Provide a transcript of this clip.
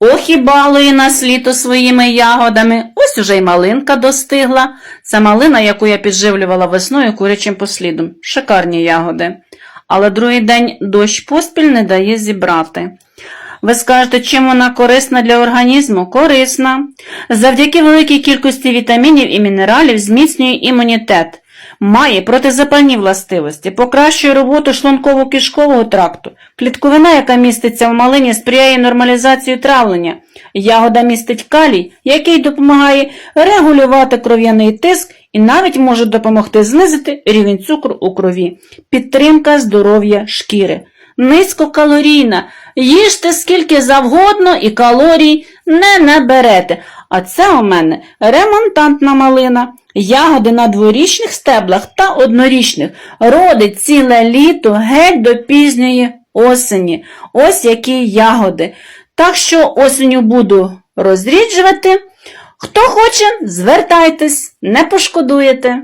Ох і балує нас літо своїми ягодами. Ось уже й малинка достигла. Це малина, яку я підживлювала весною курячим послідом. Шикарні ягоди. Але другий день дощ поспіль не дає зібрати. Ви скажете, чим вона корисна для організму? Корисна. Завдяки великій кількості вітамінів і мінералів зміцнює імунітет. Має протизапальні властивості, покращує роботу шлунково-кишкового тракту. Клітковина, яка міститься в малині, сприяє нормалізації травлення. Ягода містить калій, який допомагає регулювати кров'яний тиск і навіть може допомогти знизити рівень цукру у крові. Підтримка здоров'я шкіри. Низькокалорійна. Їжте скільки завгодно і калорій не наберете. А це у мене ремонтантна малина. Ягоди на дворічних стеблах та однорічних родить ціле літо геть до пізньої осені. Ось які ягоди. Так що осінню буду розріджувати. Хто хоче, звертайтесь, не пошкодуєте.